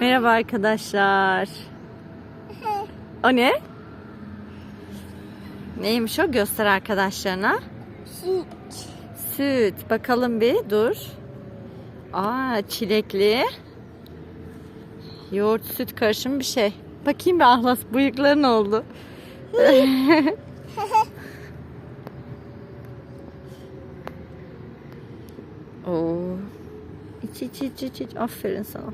Merhaba arkadaşlar. O ne? Neymiş o? Göster arkadaşlarına. Süt. Süt. Bakalım bir dur. Aa çilekli. Yoğurt süt karışımı bir şey. Bakayım bir Ahlas bıyıkların oldu. Oo. İç iç iç iç. Aferin sana.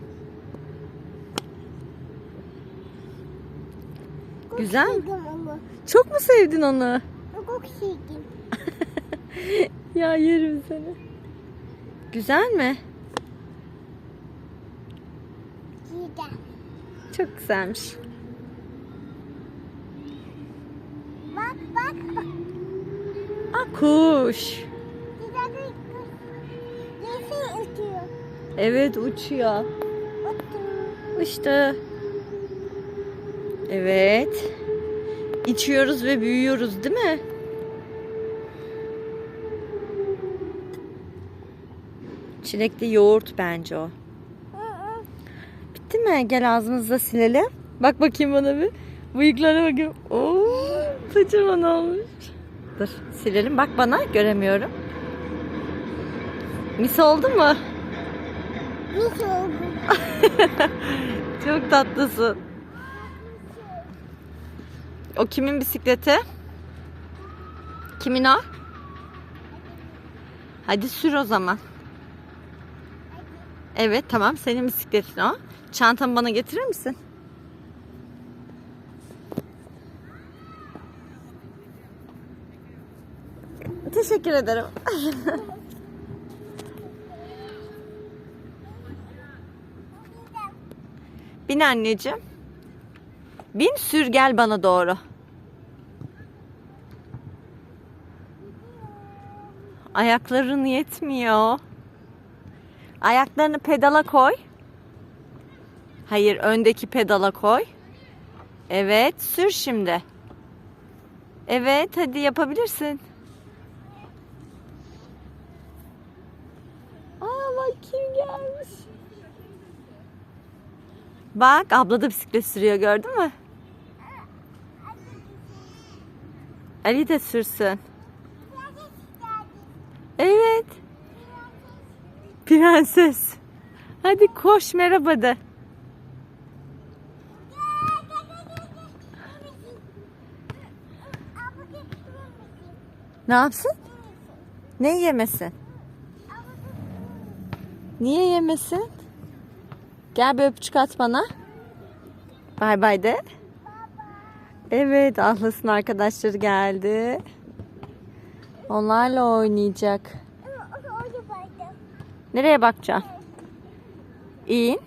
Güzel mi? Sevdim onu. Çok mu sevdin onu? Çok sevdim. Ya yerim seni. Güzel mi? Güzel. Çok güzelmiş. Bak bak. Aa kuş. Güzel bir kız. Yeşil uçuyor. Evet uçuyor. Uçuyor. İşte. Evet. İçiyoruz ve büyüyoruz değil mi? Çilekli yoğurt bence o. Bitti mi? Gel ağzımızda silelim. Bak bakayım bana bir. Bıyıklara bakayım. Oo, kocaman olmuş. Dur silelim. Bak bana göremiyorum. Mis oldu mu? Mis oldu. Çok tatlısın. O kimin bisikleti? Kimin o? Hadi sür o zaman. Evet tamam senin bisikletin o. Çantamı bana getirir misin? Teşekkür ederim. Bin anneciğim. Bin sür gel bana doğru. Ayakların yetmiyor. Ayaklarını pedala koy. Hayır, öndeki pedala koy. Evet, sür şimdi. Evet, hadi yapabilirsin. Aa bak kim gelmiş. Bak abla da bisiklet sürüyor gördün mü? Ali de sürsün. Evet. Prenses. Hadi koş merhaba de. Ne yapsın? Ne yemesin? Niye yemesin? Gel bir öpücük at bana. Bay bay de. Evet, Ahlas'ın arkadaşları geldi. Onlarla oynayacak. Nereye bakacaksın? İn.